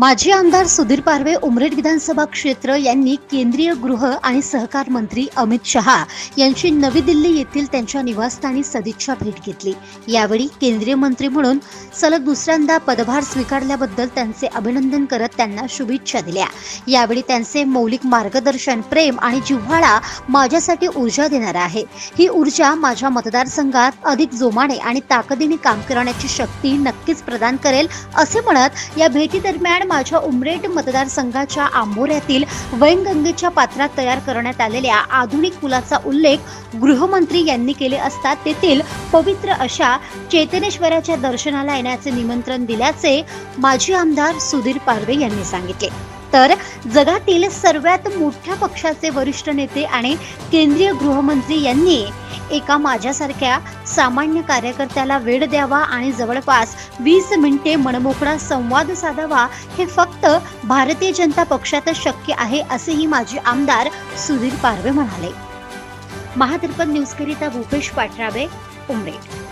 माजी आमदार सुधीर पारवे उमरेड विधानसभा क्षेत्र यांनी केंद्रीय गृह आणि सहकार मंत्री अमित शहा यांची नवी दिल्ली येथील त्यांच्या निवासस्थानी सदिच्छा भेट घेतली. यावेळी केंद्रीय मंत्री म्हणून सलग दुसऱ्यांदा पदभार स्वीकारल्याबद्दल त्यांचे अभिनंदन करत त्यांना शुभेच्छा दिल्या. यावेळी त्यांचे मौलिक मार्गदर्शन प्रेम आणि जिव्हाळा माझ्यासाठी ऊर्जा देणार आहे. ही ऊर्जा माझ्या मतदारसंघात अधिक जोमाने आणि ताकदीने काम करण्याची शक्ती नक्कीच प्रदान करेल असे म्हणत या भेटीदरम्यान माझ्या उमरेड मतदारसंघाच्या आंबोऱ्यातील वैनगंगेच्या पात्रात तयार करण्यात आलेल्या आधुनिक पुलाचा उल्लेख गृहमंत्री यांनी केले असता तेथील पवित्र अशा चेतनेश्वराच्या दर्शनाला येण्याचे निमंत्रण दिल्याचे माजी आमदार सुधीर पारवे यांनी सांगितले. तर जगातील सर्वात मोठ्या पक्षाचे वरिष्ठ नेते आणि केंद्रीय गृहमंत्री यांनी एका माझ्यासारख्या सामान्य कार्यकर्त्याला वेळ द्यावा आणि जवळपास वीस मिनिटे मनमोकळा संवाद साधावा हे फक्त भारतीय जनता पक्षातच शक्य आहे असेही माजी आमदार सुधीर पारवे म्हणाले. महादर्पण न्यूजकरिता भूपेश पाठराबे उमरेड